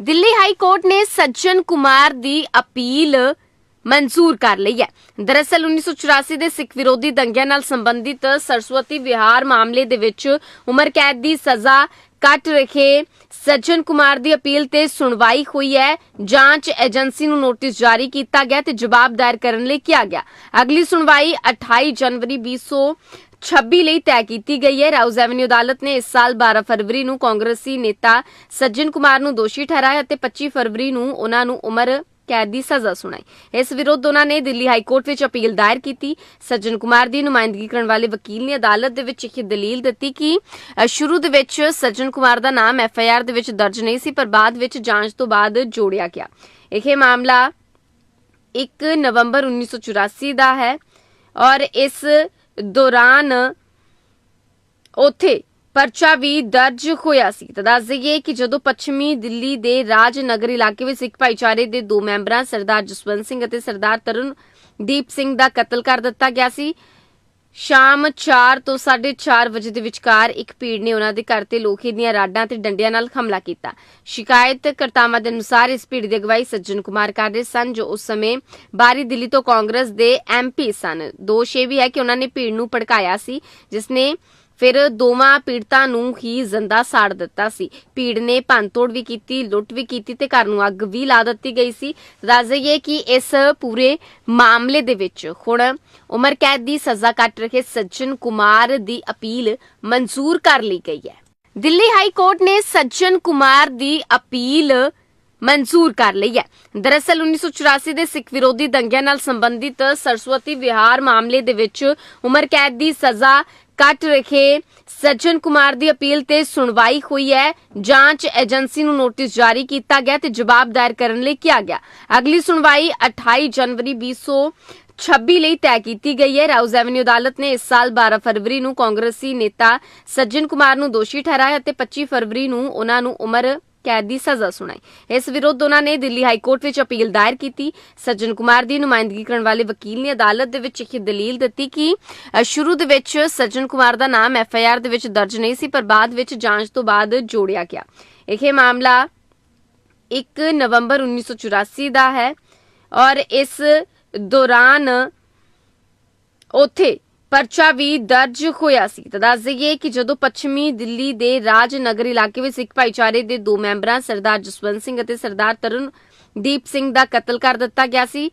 Delhi high court ਨੇ ਸੱਜਣ ਕੁਮਾਰ ਦੀ appeal ਮਨਜ਼ੂਰ ਕਰ ਲਈ ਹੈ। ਦਰਅਸਲ 1984 ਦੇ ਸਿੱਖ ਵਿਰੋਧੀ ਦੰਗਿਆਂ ਨਾਲ ਸੰਬੰਧਿਤ ਸਰਸਵਤੀ ਵਿਹਾਰ ਮਾਮਲੇ ਦੇ ਵਿੱਚ ਉਮਰ ਕੈਦ ਦੀ ਸਜ਼ਾ ਕੱਟ ਰਹੇ ਸੱਜਣ ਕੁਮਾਰ ਦੀ ਅਪੀਲ ਤੇ ਸੁਣਵਾਈ ਹੋਈ ਹੈ। ਜਾਂਚ ਏਜੰਸੀ ਨੂੰ ਨੋਟਿਸ ਜਾਰੀ ਕੀਤਾ ਗਿਆ ਤੇ ਜਵਾਬ ਦਾਇਰ ਕਰਨ ਲਈ ਕਿਹਾ ਗਿਆ। ਅਗਲੀ ਸੁਣਵਾਈ 28 ਜਨਵਰੀ 2026 ਲਈ ਤੈਅ ਕੀਤੀ ਗਈ ਹੈ। ਰਾਉਜ਼ ਐਵਨਿਊ ਅਦਾਲਤ ਨੇ ਇਸ ਸਾਲ 12 ਫਰਵਰੀ ਨੂੰ ਕਾਂਗਰਸੀ ਨੇਤਾ ਸੱਜਣ ਕੁਮਾਰ ਨੂੰ ਦੋਸ਼ੀ ਠਹਿਰਾਇਆ ਅਤੇ 25 ਫਰਵਰੀ ਨੂੰ ਉਹਨਾਂ ਨੂੰ ਉਮਰ ਕੈਦ ਦੀ ਸਜ਼ਾ ਸੁਣਾਈ। ਇਸ ਵਿਰੁੱਧ ਉਹਨਾਂ ਨੇ ਦਿੱਲੀ ਹਾਈ ਕੋਰਟ ਵਿੱਚ ਅਪੀਲ ਦਾਇਰ ਕੀਤੀ। ਸੱਜਣ ਕੁਮਾਰ ਦੀ ਨੁਮਾਇੰਦਗੀ ਕਰਨ ਵਾਲੇ ਵਕੀਲ ਨੇ ਅਦਾਲਤ ਦੇ ਵਿੱਚ ਇੱਕ ਦਲੀਲ ਦਿੱਤੀ ਕਿ ਸ਼ੁਰੂ ਦੇ ਵਿੱਚ ਸੱਜਣ ਕੁਮਾਰ ਦਾ ਨਾਮ ਐਫ ਆਈ ਆਰ ਦੇ ਵਿੱਚ ਦਰਜ ਨਹੀਂ ਸੀ, ਪਰ ਬਾਅਦ ਵਿੱਚ ਜਾਂਚ ਤੋਂ ਬਾਅਦ ਜੋੜਿਆ ਗਿਆ। ਇਹ ਮਾਮਲਾ 1 ਨਵੰਬਰ 1984 ਦਾ ਹੈ ਔਰ ਇਸ ਦੌਰਾਨ ਉੱਥੇ ਪਰਚਾ ਵੀ ਦਰਜ ਹੋਇਆ ਸੀ। ਤਾਂ ਦੱਸ ਦਈਏ ਕਿ ਜਦੋਂ ਪੱਛਮੀ ਦਿੱਲੀ ਦੇ ਰਾਜਨਗਰ ਇਲਾਕੇ ਵਿੱਚ ਸਿੱਖ ਭਾਈਚਾਰੇ ਦੇ ਦੋ ਮੈਂਬਰਾਂ ਸਰਦਾਰ ਜਸਵੰਤ ਸਿੰਘ ਅਤੇ ਸਰਦਾਰ ਤਰੁਣਦੀਪ ਸਿੰਘ ਦਾ ਕਤਲ ਕਰ ਦਿੱਤਾ ਗਿਆ ਸੀ ਸ਼ਾਮ 4 ਤੋਂ 4:30 ਵਜੇ ਦੇ ਵਿਚਕਾਰ ਇੱਕ ਭੀੜ ਨੇ ਉਹਨਾਂ ਦੇ ਘਰ ਤੇ ਲੋਹੇ ਦੀਆਂ ਰਾਡਾਂ ਤੇ ਡੰਡਿਆਂ ਨਾਲ ਹਮਲਾ ਕੀਤਾ। ਸ਼ਿਕਾਇਤ ਕਰਤਾਵਾਂ ਦੇ ਅਨੁਸਾਰ ਇਸ ਭੀੜ ਦੀ ਅਗਵਾਈ ਸੱਜਣ ਕੁਮਾਰ ਕਰ ਰਹੇ ਸਨ, ਜੋ ਉਸ ਸਮੇਂ ਬਾਹਰੀ ਦਿੱਲੀ ਤੋਂ ਕਾਂਗਰਸ ਦੇ ਐਮਪੀ ਸਨ। ਦੋਸ਼ ਇਹ ਵੀ ਹੈ ਕਿ ਉਹਨਾਂ ਨੇ ਭੀੜ ਨੂੰ ਭੜਕਾਇਆ ਸੀ, ਜਿਸ ਨੇ ਫਿਰ ਦੋਵਾਂ ਪੀੜਤਾਂ ਨੂੰ ਹੀ ਜ਼ਿੰਦਾ ਸਾੜ ਦਿੱਤਾ ਸੀ। ਭੀੜ ਨੇ ਭੰਨਤੋੜ ਵੀ ਕੀਤੀ, ਲੁੱਟ ਵੀ ਕੀਤੀ ਤੇ ਘਰ ਨੂੰ ਅੱਗ ਵੀ ਲਾ ਦਿੱਤੀ ਗਈ ਸੀ। ਦੱਸ ਕਿ ਇਸ ਪੂਰੇ ਮਾਮਲੇ ਦੇ ਵਿੱਚ ਹੁਣ ਉਮਰ ਕੈਦ ਦੀ ਸਜ਼ਾ ਕੱਟ ਰਹੇ ਸੱਜਣ ਕੁਮਾਰ ਦੀ ਅਪੀਲ ਮਨਜ਼ੂਰ ਕਰ ਲਈ ਗਈ ਹੈ। ਦਿੱਲੀ ਹਾਈ ਕੋਰਟ ਨੇ ਸੱਜਣ ਕੁਮਾਰ ਦੀ ਅਪੀਲ ਮਨਜ਼ੂਰ ਕਰ ਲਈ ਹੈ। ਦਰਅਸਲ 1984 ਦੇ ਸਿੱਖ ਵਿਰੋਧੀ ਦੰਗਿਆਂ ਨਾਲ ਸੰਬੰਧਿਤ ਸਰਸਵਤੀ ਵਿਹਾਰ ਮਾਮਲੇ ਦੇ ਵਿੱਚ ਉਮਰ ਕੈਦ ਦੀ ਸਜ਼ਾ ਕੱਟ ਰਹੇ ਸੱਜਣ ਕੁਮਾਰ ਦੀ ਅਪੀਲ ਤੇ ਸੁਣਵਾਈ ਹੋਈ ਹੈ। ਜਾਂਚ ਏਜੰਸੀ ਨੂੰ ਨੋਟਿਸ ਜਾਰੀ ਕੀਤਾ ਗਿਆ ਤੇ ਜਵਾਬ ਦਾਇਰ ਕਰਨ ਲਈ ਕਿਹਾ ਗਿਆ। ਅਗਲੀ ਸੁਣਵਾਈ 28 ਜਨਵਰੀ 2026 ਲਈ ਤੈਅ ਕੀਤੀ ਗਈ ਹੈ। ਰਾਉਜ਼ ਐਵਨਿਊ ਅਦਾਲਤ ਨੇ ਇਸ ਸਾਲ 12 ਫਰਵਰੀ ਨੂੰ ਕਾਂਗਰਸੀ ਨੇਤਾ ਸੱਜਣ ਕੁਮਾਰ ਨੂੰ ਦੋਸ਼ੀ ਠਹਿਰਾਇਆ ਅਤੇ 25 ਫਰਵਰੀ ਨੂੰ ਉਹਨਾਂ ਨੂੰ ਉਮਰ ਕੈਦ ਦੀ ਸਜ਼ਾ ਸੁਣਾਈ। ਇਸ ਵਿਰੁੱਧ ਉਹਨਾਂ ਨੇ ਦਿੱਲੀ ਹਾਈ ਕੋਰਟ ਵਿੱਚ ਅਪੀਲ ਦਾਇਰ ਕੀਤੀ। ਸੱਜਣ ਕੁਮਾਰ ਦੀ ਨੁਮਾਇੰਦਗੀ ਕਰਨ ਵਾਲੇ ਵਕੀਲ ਨੇ ਅਦਾਲਤ ਦੇ ਵਿੱਚ ਇੱਕ ਦਲੀਲ ਦਿੱਤੀ ਕਿ ਸ਼ੁਰੂ ਦੇ ਵਿੱਚ ਸੱਜਣ ਕੁਮਾਰ ਦਾ ਨਾਮ ਐਫ ਆਈ ਆਰ ਦੇ ਵਿੱਚ ਦਰਜ ਨਹੀਂ ਸੀ, ਪਰ ਬਾਅਦ ਵਿੱਚ ਜਾਂਚ ਤੋਂ ਬਾਅਦ ਜੋੜਿਆ ਗਿਆ। ਇਹ ਮਾਮਲਾ 1 ਨਵੰਬਰ 1984 ਦਾ ਹੈ ਔਰ ਇਸ ਦੌਰਾਨ ਉੱਥੇ ਪਰਚਾ ਵੀ ਦਰਜ ਹੋਇਆ ਸੀ। ਤਾਂ ਦੱਸ ਦਈਏ ਕਿ ਜਦੋਂ ਪੱਛਮੀ ਦਿੱਲੀ ਦੇ ਰਾਜ ਨਗਰ ਇਲਾਕੇ ਵਿੱਚ ਸਿੱਖ ਭਾਈਚਾਰੇ ਦੇ ਦੋ ਮੈਂਬਰਾਂ, ਸਰਦਾਰ ਜਸਵੰਤ ਸਿੰਘ ਅਤੇ ਸਰਦਾਰ ਤਰੁਣਦੀਪ ਸਿੰਘ ਦਾ ਕਤਲ ਕਰ ਦਿੱਤਾ ਗਿਆ ਸੀ।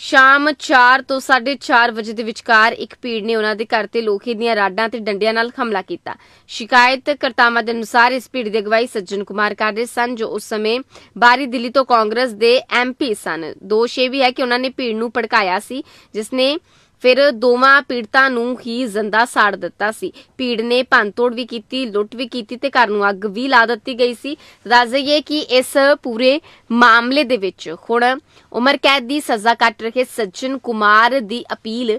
ਸ਼ਾਮ 4 ਤੋਂ 4:30 ਵਜੇ ਦੇ ਵਿਚਕਾਰ ਇੱਕ ਭੀੜ ਨੇ ਉਹਨਾਂ ਦੇ ਘਰ ਤੇ ਲੋਹੇ ਦੀਆਂ ਰਾਡਾਂ ਤੇ ਡੰਡਿਆਂ ਨਾਲ ਹਮਲਾ ਕੀਤਾ। ਸ਼ਿਕਾਇਤ ਕਰਤਾਵਾਂ ਦੇ ਅਨੁਸਾਰ ਇਸ ਭੀੜ ਦੀ ਅਗਵਾਈ ਸੱਜਣ ਕੁਮਾਰ ਕਰ ਰਹੇ ਸਨ, ਜੋ ਉਸ ਸਮੇਂ ਬਾਹਰੀ ਦਿੱਲੀ ਤੋਂ ਕਾਂਗਰਸ ਦੇ ਐਮਪੀ ਸਨ। ਦੋਸ਼ ਇਹ ਵੀ ਹੈ ਕਿ ਉਹਨਾਂ ਨੇ ਭੀੜ ਨੂੰ ਭੜਕਾਇਆ ਸੀ, ਜਿਸ ਨੇ ਫਿਰ ਦੋਵਾਂ ਪੀੜਤਾਂ ਨੂੰ ਹੀ ਜ਼ਿੰਦਾ ਸਾੜ ਦਿੱਤਾ ਸੀ। ਭੀੜ ਨੇ ਭੰਨਤੋੜ ਵੀ ਕੀਤੀ, ਲੁੱਟ ਵੀ ਕੀਤੀ ਤੇ ਘਰ ਨੂੰ ਅੱਗ ਵੀ ਲਾ ਦਿੱਤੀ ਗਈ ਸੀ। ਦੱਸ ਦਈਏ ਕਿ ਇਸ ਪੂਰੇ ਮਾਮਲੇ ਦੇ ਵਿੱਚ ਹੁਣ ਉਮਰ ਕੈਦ ਦੀ ਸਜ਼ਾ ਕੱਟ ਰਹੇ ਸੱਜਣ ਕੁਮਾਰ ਦੀ ਅਪੀਲ